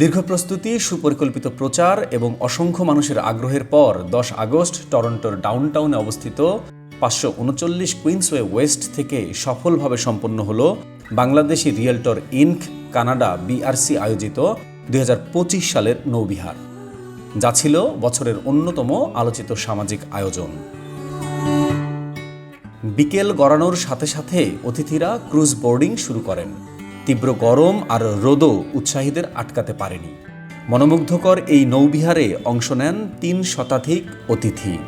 দীর্ঘ প্রস্তুতি, সুপরিকল্পিত প্রচার এবং অসংখ্য মানুষের আগ্রহের পর দশ আগস্ট টরন্টোর ডাউনটাউনে অবস্থিত পাঁচশো উনচল্লিশ কুইন্সওয়ে ওয়েস্ট থেকে সফলভাবে সম্পন্ন হল Bangladeshi realtor Inc Canada BRC আয়োজিত দুই হাজার পঁচিশ সালের নৌবিহার, যা ছিল বছরের অন্যতম আলোচিত সামাজিক আয়োজন। বিকেল গড়ানোর সাথে সাথে অতিথিরা ক্রুজ বোর্ডিং শুরু করেন। তীব্র গরম আর রোদও উৎসাহীদের আটকাতে পারেনি। মনোমুগ্ধকর এই নৌবিহারে অংশ নেন তিন শতাধিক অতিথি।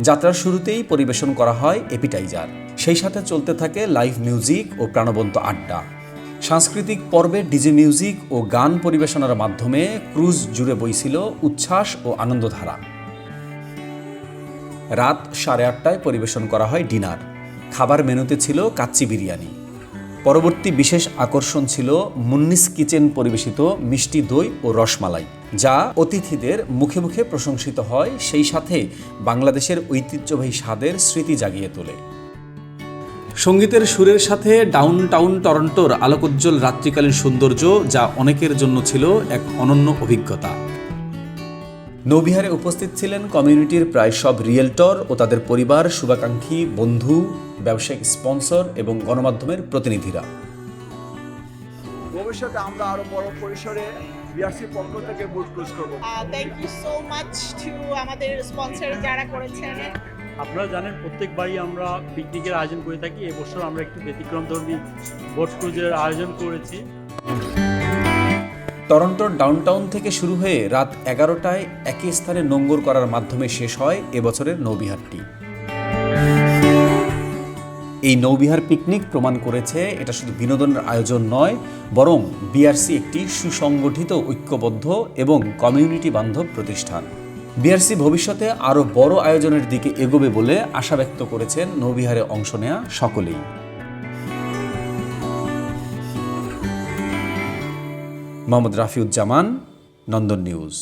যাত্রার শুরুতেই পরিবেশন করা হয় এপিটাইজার। সেই সাথে চলতে থাকে লাইভ মিউজিক ও প্রাণবন্ত আড্ডা। সাংস্কৃতিক পর্বে ডিজে মিউজিক ও গান পরিবেশনার মাধ্যমে ক্রুজ জুড়ে বইছিল উচ্ছ্বাস ও আনন্দধারা। রাত সাড়ে আটটায় পরিবেশন করা হয় ডিনার। খাবার মেনুতে ছিল কাচ্চি বিরিয়ানি। পরবর্তী বিশেষ আকর্ষণ ছিল মুন্নিস কিচেন পরিবেশিত মিষ্টি দই ও রসমালাই, যা অতিথিদের মুখে মুখে প্রশংসিত হয়, সেই সাথে বাংলাদেশের ঐতিহ্যবাহী স্বাদের স্মৃতি জাগিয়ে তোলে। সঙ্গীতের সুরের সাথে ডাউন টাউন টরন্টোর আলোকোজ্জ্বল রাত্রিকালীন সৌন্দর্য যা অনেকের জন্য ছিল এক অনন্য অভিজ্ঞতা। নৌবিহারে উপস্থিত ছিলেন কমিউনিটির প্রায় সব রিয়েলটর ও তাদের পরিবার শুভাকাঙ্ক্ষী বন্ধু ব্যবসায়িক স্পন্সর এবং গণমাধ্যমের প্রতিনিধিরা। ভবিষ্যতে আমরা আরও বড় পরিসরে বিআরসি পক্ষ থেকে বুট ক্রুজ করব। Thank you so much to আমাদের স্পন্সর যারা করেছেন। আপনারা জানেন প্রত্যেকবারই আমরা পিকনিকের আয়োজন করে থাকি। এবছর আমরা একটু ব্যতিক্রমধর্মী বোট ক্রুজের আয়োজন করেছি। টরন্টোর ডাউনটাউন থেকে শুরু হয়ে রাত এগারোটায় একই স্থানে নোঙ্গর করার মাধ্যমে শেষ হয় এবছরের নৌবিহারটি এই নৌবিহার পিকনিক প্রমাণ করেছে এটা শুধু বিনোদনের আয়োজন নয়, বরং বিআরসি একটি সুসংগঠিত, ঐক্যবদ্ধ এবং কমিউনিটি বান্ধব প্রতিষ্ঠান। বিআরসি ভবিষ্যতে আরও বড় আয়োজনের দিকে এগোবে বলে আশা ব্যক্ত করেছেন নৌবিহারে অংশ নেয়া সকলেই। মোহাম্মদ রাফিউজ্জামান নন্দন নিউজ।